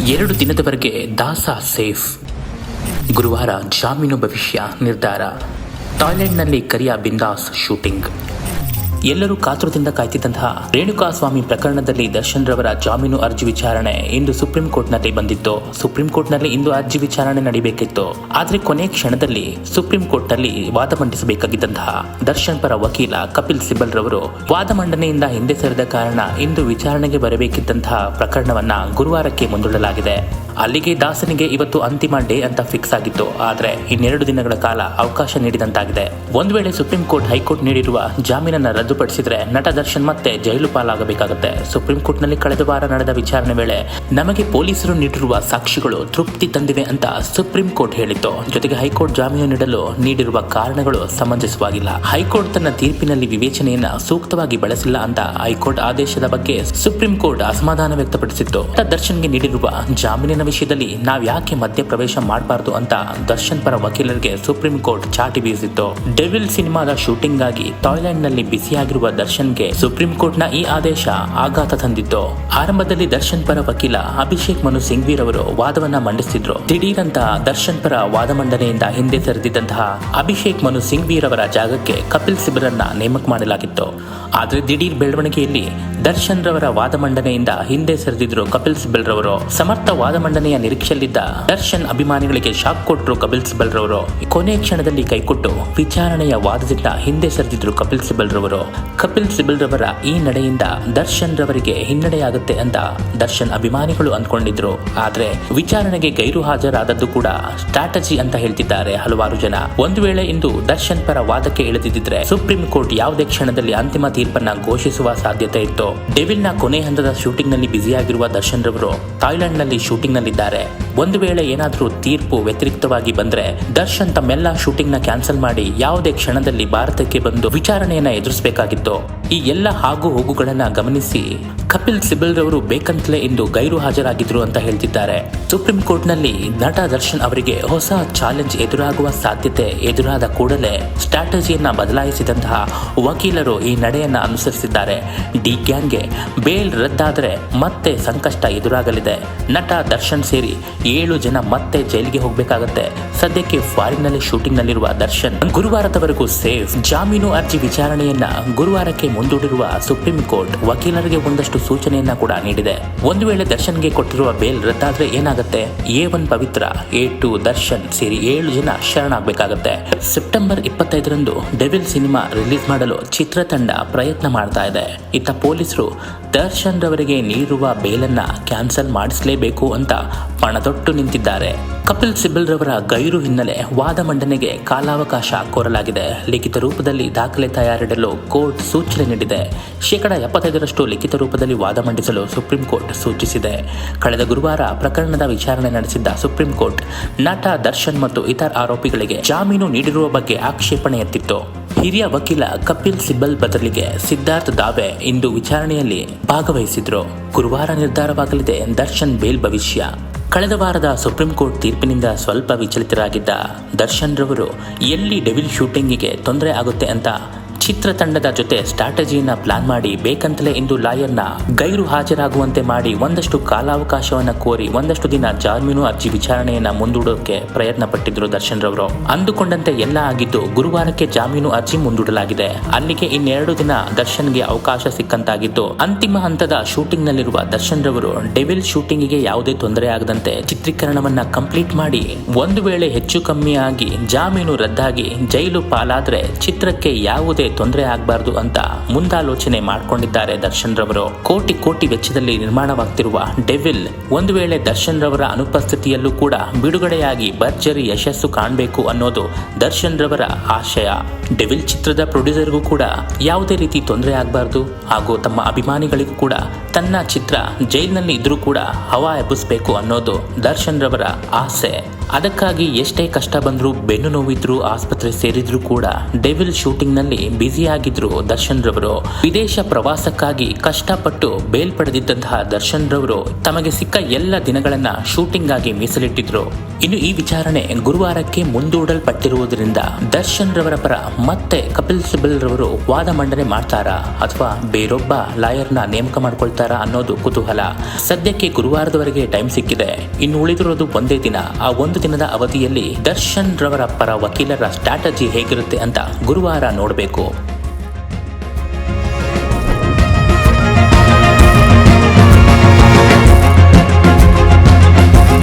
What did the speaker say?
ಎರಡು ದಿನದವರೆಗೆ ದಾಸ ಸೇಫ್. ಗುರುವಾರ ಜಾಮೀನು ಭವಿಷ್ಯ ನಿರ್ಧಾರ. ಥಾಯ್ಲೆಂಡ್ನಲ್ಲಿ ಕರಿಯಾ ಬಿಂದಾಸ್ ಶೂಟಿಂಗ್. ಎಲ್ಲರೂ ಕಾತುರದಿಂದ ಕಾಯ್ತಿದ್ದಂತಹ ರೇಣುಕಾಸ್ವಾಮಿ ಪ್ರಕರಣದಲ್ಲಿ ದರ್ಶನ್ ರವರ ಜಾಮೀನು ಅರ್ಜಿ ವಿಚಾರಣೆ ಇಂದು ಸುಪ್ರೀಂ ಕೋರ್ಟ್ನಲ್ಲಿ ಬಂದಿತ್ತು. ಸುಪ್ರೀಂ ಕೋರ್ಟ್ನಲ್ಲಿ ಇಂದು ಅರ್ಜಿ ವಿಚಾರಣೆ ನಡೀಬೇಕಿತ್ತು. ಆದರೆ ಕೊನೆ ಕ್ಷಣದಲ್ಲಿ ಸುಪ್ರೀಂ ಕೋರ್ಟ್ನಲ್ಲಿ ವಾದ ಮಂಡಿಸಬೇಕಾಗಿದ್ದಂತಹ ದರ್ಶನ್ ಪರ ವಕೀಲ ಕಪಿಲ್ ಸಿಬಲ್ ರವರು ವಾದ ಮಂಡನೆಯಿಂದ ಹಿಂದೆ ಸರಿದ ಕಾರಣ ಇಂದು ವಿಚಾರಣೆಗೆ ಬರಬೇಕಿದ್ದಂತಹ ಪ್ರಕರಣವನ್ನ ಗುರುವಾರಕ್ಕೆ ಮುಂದೂಡಲಾಗಿದೆ. ಅಲ್ಲಿಗೆ ದಾಸನಿಗೆ ಇವತ್ತು ಅಂತಿಮ ಡೇ ಅಂತ ಫಿಕ್ಸ್ ಆಗಿತ್ತು. ಆದರೆ ಇನ್ನೆರಡು ದಿನಗಳ ಕಾಲ ಅವಕಾಶ ನೀಡಿದಂತಾಗಿದೆ. ಒಂದು ವೇಳೆ ಸುಪ್ರೀಂ ಕೋರ್ಟ್ ಹೈಕೋರ್ಟ್ ನೀಡಿರುವ ಜಾಮೀನನ್ನ ರದ್ದುಪಡಿಸಿದ್ರೆ ನಟ ದರ್ಶನ್ ಮತ್ತೆ ಜೈಲು ಪಾಲಾಗಬೇಕಾಗುತ್ತೆ. ಸುಪ್ರೀಂ ಕೋರ್ಟ್ನಲ್ಲಿ ಕಳೆದ ವಾರ ನಡೆದ ವಿಚಾರಣೆ ವೇಳೆ ನಮಗೆ ಪೊಲೀಸರು ನೀಡಿರುವ ಸಾಕ್ಷಿಗಳು ತೃಪ್ತಿ ತಂದಿವೆ ಅಂತ ಸುಪ್ರೀಂ ಕೋರ್ಟ್ ಹೇಳಿತ್ತು. ಜೊತೆಗೆ ಹೈಕೋರ್ಟ್ ಜಾಮೀನು ನೀಡಲು ನೀಡಿರುವ ಕಾರಣಗಳು ಸಮಂಜಸವಾಗಿಲ್ಲ. ಹೈಕೋರ್ಟ್ ತನ್ನ ತೀರ್ಪಿನಲ್ಲಿ ವಿವೇಚನೆಯನ್ನ ಸೂಕ್ತವಾಗಿ ಬಳಸಿಲ್ಲ ಅಂತ ಹೈಕೋರ್ಟ್ ಆದೇಶದ ಬಗ್ಗೆ ಸುಪ್ರೀಂ ಕೋರ್ಟ್ ಅಸಮಾಧಾನ ವ್ಯಕ್ತಪಡಿಸಿತ್ತು. ನಟ ದರ್ಶನ್ಗೆ ನೀಡಿರುವ ಜಾಮೀನಿನ ವಿಷಯದಲ್ಲಿ ನಾವು ಯಾಕೆ ಮಧ್ಯ ಪ್ರವೇಶ ಮಾಡಬಾರದು ಅಂತ ದರ್ಶನ್ ಪರ ವಕೀಲರಿಗೆ ಸುಪ್ರೀಂ ಕೋರ್ಟ್ ಚಾಟಿ ಬೀಸಿತ್ತು. ಡೆವಿಲ್ ಸಿನಿಮಾದ ಶೂಟಿಂಗ್ ಆಗಿ ಥಾಯ್ಲೆಂಡ್ನಲ್ಲಿ ಬಿಸಿಯಾಗಿರುವ ದರ್ಶನ್ಗೆ ಸುಪ್ರೀಂ ಕೋರ್ಟ್ನ ಈ ಆದೇಶ ಆಘಾತ ತಂದಿತ್ತು. ಆರಂಭದಲ್ಲಿ ದರ್ಶನ್ ಪರ ವಕೀಲ ಅಭಿಷೇಕ್ ಮನು ಸಿಂಘ್ವೀರ್ ಅವರು ವಾದವನ್ನ ಮಂಡಿಸಿದ್ರು ದಿಢೀರಂತ ದರ್ಶನ್ ಪರ ವಾದ ಮಂಡನೆಯಿಂದ ಹಿಂದೆ ಸರಿದಿದ್ದಂತಹ ಅಭಿಷೇಕ್ ಮನು ಸಿಂಘ್ವೀರ್ ಅವರ ಜಾಗಕ್ಕೆ ಕಪಿಲ್ ಸಿಬರನ್ನ ನೇಮಕ ಮಾಡಲಾಗಿತ್ತು. ಆದ್ರೆ ದಿಢೀರ್ ಬೆಳವಣಿಗೆಯಲ್ಲಿ ದರ್ಶನ್ ರವರ ವಾದ ಮಂಡನೆಯಿಂದ ಹಿಂದೆ ಸರಿದಿದ್ರು ಕಪಿಲ್ ಸಿಬಲ್ ರವರು ಸಮರ್ಥ ವಾದ ಮಂಡನೆಯ ನಿರೀಕ್ಷೆಯಲ್ಲಿದ್ದ ದರ್ಶನ್ ಅಭಿಮಾನಿಗಳಿಗೆ ಶಾಕ್ ಕೊಟ್ಟರು ಕಪಿಲ್ ಸಿಬಲ್ ರವರು ಕೊನೆ ಕ್ಷಣದಲ್ಲಿ ಕೈಕೊಟ್ಟು ವಿಚಾರಣೆಯ ವಾದದಿಂದ ಹಿಂದೆ ಸರಿದಿದ್ರು ಕಪಿಲ್ ಸಿಬಲ್ ರವರು ಕಪಿಲ್ ಸಿಬಲ್ ರವರ ಈ ನಡೆಯಿಂದ ದರ್ಶನ್ ರವರಿಗೆ ಹಿನ್ನಡೆಯಾಗುತ್ತೆ ಅಂತ ದರ್ಶನ್ ಅಭಿಮಾನಿಗಳು ಅಂದ್ಕೊಂಡಿದ್ರು. ಆದ್ರೆ ವಿಚಾರಣೆಗೆ ಗೈರು ಹಾಜರಾದದ್ದು ಕೂಡ ಸ್ಟ್ರಾಟಜಿ ಅಂತ ಹೇಳ್ತಿದ್ದಾರೆ ಹಲವಾರು ಜನ. ಒಂದು ವೇಳೆ ಇಂದು ದರ್ಶನ್ ಪರ ವಾದಕ್ಕೆ ಇಳಿದಿದ್ದರೆ ಸುಪ್ರೀಂ ಕೋರ್ಟ್ ಯಾವುದೇ ಕ್ಷಣದಲ್ಲಿ ಅಂತಿಮ ತೀರ್ಪನ್ನ ಘೋಷಿಸುವ ಸಾಧ್ಯತೆ ಇತ್ತು. ಡೆವಿಲ್ನ ಕೊನೆ ಹಂತದ ಶೂಟಿಂಗ್ನಲ್ಲಿ ಬ್ಯುಸಿಯಾಗಿರುವ ದರ್ಶನ್ ರವರು ಥಾಯ್ಲೆಂಡ್ನಲ್ಲಿ ಶೂಟಿಂಗ್ ನಲ್ಲಿದ್ದಾರೆ ಒಂದು ವೇಳೆ ಏನಾದರೂ ತೀರ್ಪು ವ್ಯತಿರಿಕ್ತವಾಗಿ ಬಂದ್ರೆ ದರ್ಶನ್ ತಮ್ಮೆಲ್ಲ ಶೂಟಿಂಗ್ನ ಕ್ಯಾನ್ಸಲ್ ಮಾಡಿ ಯಾವುದೇ ಕ್ಷಣದಲ್ಲಿ ಭಾರತಕ್ಕೆ ಬಂದು ವಿಚಾರಣೆಯನ್ನ ಎದುರಿಸಬೇಕಾಗಿತ್ತು. ಈ ಎಲ್ಲ ಹಾಗು ಹೋಗುಗಳನ್ನ ಗಮನಿಸಿ ಕಪಿಲ್ ಸಿಬಲ್ ರವರು ಬೇಕಂತಲೇ ಇಂದು ಗೈರು ಹಾಜರಾಗಿದ್ರು ಅಂತ ಹೇಳ್ತಿದ್ದಾರೆ. ಸುಪ್ರೀಂ ಕೋರ್ಟ್ನಲ್ಲಿ ನಟ ದರ್ಶನ್ ಅವರಿಗೆ ಹೊಸ ಚಾಲೆಂಜ್ ಎದುರಾಗುವ ಸಾಧ್ಯತೆ ಎದುರಾದ ಕೂಡಲೇ ಸ್ಟ್ರಾಟಜಿಯನ್ನ ಬದಲಾಯಿಸಿದಂತಹ ವಕೀಲರು ಈ ನಡೆಯನ್ನ ಅನುಸರಿಸಿದ್ದಾರೆ. ಡಿ ಗ್ಯಾಂಗ್ಗೆ ಬೇಲ್ ರದ್ದಾದರೆ ಮತ್ತೆ ಸಂಕಷ್ಟ ಎದುರಾಗಲಿದೆ. ನಟ ದರ್ಶನ್ ಸೇರಿ ಏಳು ಜನ ಮತ್ತೆ ಜೈಲಿಗೆ ಹೋಗಬೇಕಾಗತ್ತೆ. ಸದ್ಯಕ್ಕೆ ಫಾರಿನ್ನಲ್ಲಿ ಶೂಟಿಂಗ್ ನಲ್ಲಿರುವ ದರ್ಶನ್ ಗುರುವಾರದವರೆಗೂ ಸೇಫ್. ಜಾಮೀನು ಅರ್ಜಿ ವಿಚಾರಣೆಯನ್ನ ಗುರುವಾರಕ್ಕೆ ಮುಂದೂಡಿರುವ ಸುಪ್ರೀಂ ಕೋರ್ಟ್ ವಕೀಲರಿಗೆ ಒಂದಷ್ಟು ಸೂಚನೆಯನ್ನ ಕೂಡ ನೀಡಿದೆ. ಒಂದು ವೇಳೆ ದರ್ಶನ್ಗೆ ಕೊಟ್ಟಿರುವ ಬೇಲ್ ರದ್ದಾದ್ರೆ ಏನಾಗುತ್ತೆ? A one Pavithra, A two Darshan ಸೇರಿ ಏಳು ಜನ ಶರಣಾಗಬೇಕಾಗತ್ತೆ. ಸೆಪ್ಟೆಂಬರ್ ಇಪ್ಪತ್ತೈದರಂದು ಡೆವಿಲ್ ಸಿನಿಮಾ ರಿಲೀಸ್ ಮಾಡಲು ಚಿತ್ರತಂಡ ಪ್ರಯತ್ನ ಮಾಡ್ತಾ ಇದೆ. ಇತ್ತ ಪೊಲೀಸರು ದರ್ಶನ್ ರವರಿಗೆ ನೀಡುವ ಬೇಲನ್ನ ಕ್ಯಾನ್ಸಲ್ ಮಾಡಿಸಲೇಬೇಕು ಅಂತ ಪಣತೊಟ್ಟು ನಿಂತಿದ್ದಾರೆ. ಕಪಿಲ್ ಸಿಬಲ್ ರವರ ಗೈರು ಹಿನ್ನೆಲೆ ವಾದ ಮಂಡನೆಗೆ ಕಾಲಾವಕಾಶ ಕೋರಲಾಗಿದೆ. ಲಿಖಿತ ರೂಪದಲ್ಲಿ ದಾಖಲೆ ತಯಾರಿಡಲು ಕೋರ್ಟ್ ಸೂಚನೆ ನೀಡಿದೆ. ಶೇಕಡ ಎಪ್ಪತ್ತೈದರಷ್ಟು ಲಿಖಿತ ರೂಪದಲ್ಲಿ ವಾದ ಮಂಡಿಸಲು ಸುಪ್ರೀಂ ಕೋರ್ಟ್ ಸೂಚಿಸಿದೆ. ಕಳೆದ ಗುರುವಾರ ಪ್ರಕರಣದ ವಿಚಾರಣೆ ನಡೆಸಿದ್ದ ಸುಪ್ರೀಂ ಕೋರ್ಟ್, ನಟ ದರ್ಶನ್ ಮತ್ತು ಇತರ ಆರೋಪಿಗಳಿಗೆ ಜಾಮೀನು ನೀಡಿರುವ ಬಗ್ಗೆ ಆಕ್ಷೇಪಣೆ ಎತ್ತಿತ್ತು ಹಿರಿಯ ವಕೀಲ ಕಪಿಲ್ ಸಿಬ್ಬಲ್ ಬದಲಿಗೆ ಸಿದ್ಧಾರ್ಥ್ ದಾವೆ ಇಂದು ವಿಚಾರಣೆಯಲ್ಲಿ ಭಾಗವಹಿಸಿದ್ರು. ಗುರುವಾರ ನಿರ್ಧಾರವಾಗಲಿದೆ ದರ್ಶನ್ ಬೇಲ್ ಭವಿಷ್ಯ. ಕಳೆದ ವಾರದ ಸುಪ್ರೀಂ ಕೋರ್ಟ್ ತೀರ್ಪಿನಿಂದ ಸ್ವಲ್ಪ ವಿಚಲಿತರಾಗಿದ್ದ ದರ್ಶನ್ ರವರು ಎಲ್ಲಿ ಡೆವಿಲ್ ಶೂಟಿಂಗಿಗೆ ತೊಂದರೆ ಆಗುತ್ತೆ ಅಂತ ಚಿತ್ರತಂಡದ ಜೊತೆ ಸ್ಟ್ರಾಟಜಿಯನ್ನ ಪ್ಲಾನ್ ಮಾಡಿ ಬೇಕಂತಲೇ ಇಂದು ಲಾಯರ್ನ ಗೈರು ಹಾಜರಾಗುವಂತೆ ಮಾಡಿ ಒಂದಷ್ಟು ಕಾಲಾವಕಾಶವನ್ನ ಕೋರಿ ಒಂದಷ್ಟು ದಿನ ಜಾಮೀನು ಅರ್ಜಿ ವಿಚಾರಣೆಯನ್ನ ಮುಂದೂಡೋಕೆ ಪ್ರಯತ್ನ ಪಟ್ಟಿದ್ರು ದರ್ಶನ್ ರವರು. ಅಂದುಕೊಂಡಂತೆ ಎಲ್ಲ ಆಗಿದ್ದು ಗುರುವಾರಕ್ಕೆ ಜಾಮೀನು ಅರ್ಜಿ ಮುಂದೂಡಲಾಗಿದೆ. ಅಲ್ಲಿಗೆ ಇನ್ನೆರಡು ದಿನ ದರ್ಶನ್ಗೆ ಅವಕಾಶ ಸಿಕ್ಕಂತಾಗಿದ್ದು ಅಂತಿಮ ಹಂತದ ಶೂಟಿಂಗ್ ನಲ್ಲಿರುವ ದರ್ಶನ್ ರವರು ಡೆವಿಲ್ ಶೂಟಿಂಗಿಗೆ ಯಾವುದೇ ತೊಂದರೆ ಆಗದಂತೆ ಚಿತ್ರೀಕರಣವನ್ನ ಕಂಪ್ಲೀಟ್ ಮಾಡಿ ಒಂದು ವೇಳೆ ಹೆಚ್ಚು ಕಮ್ಮಿ ಆಗಿ ಜಾಮೀನು ರದ್ದಾಗಿ ಜೈಲು ಪಾಲಾದ್ರೆ ಚಿತ್ರಕ್ಕೆ ಯಾವುದೇ ತೊಂದರೆ ಆಗಬಾರದು ಅಂತ ಮುಂದಾಲೋಚನೆ ಮಾಡಿಕೊಂಡಿದ್ದಾರೆ ದರ್ಶನ್ ರವರು. ಕೋಟಿ ಕೋಟಿ ವೆಚ್ಚದಲ್ಲಿ ನಿರ್ಮಾಣವಾಗ್ತಿರುವ ಡೆವಿಲ್, ಒಂದು ವೇಳೆ ದರ್ಶನ್ ರವರ ಅನುಪಸ್ಥಿತಿಯಲ್ಲೂ ಕೂಡ ಬಿಡುಗಡೆಯಾಗಿ ಭರ್ಜರಿ ಯಶಸ್ಸು ಕಾಣಬೇಕು ಅನ್ನೋದು ದರ್ಶನ್ ರವರ ಆಶಯ. ಡೆವಿಲ್ ಚಿತ್ರದ ಪ್ರೊಡ್ಯೂಸರ್ಗೂ ಕೂಡ ಯಾವುದೇ ರೀತಿ ತೊಂದರೆ ಆಗಬಾರ್ದು ಹಾಗೂ ತಮ್ಮ ಅಭಿಮಾನಿಗಳಿಗೂ ಕೂಡ ತನ್ನ ಚಿತ್ರ ಜೈಲಿನಲ್ಲಿ ಇದ್ರೂ ಕೂಡ ಹವಾ ಎಬ್ಬಿಸ್ಬೇಕು ಅನ್ನೋದು ದರ್ಶನ್ ರವರ ಆಸೆ. ಅದಕ್ಕಾಗಿ ಎಷ್ಟೇ ಕಷ್ಟ ಬಂದರೂ ಬೆನ್ನು ನೋವಿದ್ರು ಆಸ್ಪತ್ರೆ ಸೇರಿದ್ರು ಕೂಡ ಡೆವಿಲ್ ಶೂಟಿಂಗ್ನಲ್ಲಿ ಬ್ಯುಸಿಯಾಗಿದ್ರು ದರ್ಶನ್ ರವರು ವಿದೇಶ ಪ್ರವಾಸಕ್ಕಾಗಿ ಕಷ್ಟಪಟ್ಟು ಬೇಲ್ ಪಡೆದಿದ್ದಂತಹ ದರ್ಶನ್ ರವರು ತಮಗೆ ಸಿಕ್ಕ ಎಲ್ಲ ದಿನಗಳನ್ನ ಶೂಟಿಂಗ್ ಆಗಿ ಮೀಸಲಿಟ್ಟಿದ್ರು. ಇನ್ನು ಈ ವಿಚಾರಣೆ ಗುರುವಾರಕ್ಕೆ ಮುಂದೂಡಲ್ಪಟ್ಟಿರುವುದರಿಂದ ದರ್ಶನ್ ರವರ ಪರ ಮತ್ತೆ ಕಪಿಲ್ ಸಿಬಲ್ ರವರು ವಾದ ಮಂಡನೆ ಮಾಡ್ತಾರಾ ಅಥವಾ ಬೇರೊಬ್ಬ ಲಾಯರ್ನ ನೇಮಕ ಮಾಡ್ಕೊಳ್ತಾರಾ? ಹೇಳ್ತಾರ ಅನ್ನೋದು ಕುತೂಹಲ. ಸದ್ಯಕ್ಕೆ ಗುರುವಾರದವರೆಗೆ ಟೈಮ್ ಸಿಕ್ಕಿದೆ. ಇನ್ನು ಉಳಿದಿರೋದು ಒಂದೇ ದಿನ. ಆ ಒಂದು ದಿನದ ಅವಧಿಯಲ್ಲಿ ದರ್ಶನ್ ರವರ ಪರ ವಕೀಲರ ಸ್ಟ್ರಾಟಜಿ ಹೇಗಿರುತ್ತೆ ಅಂತ ಗುರುವಾರ ನೋಡಬೇಕು.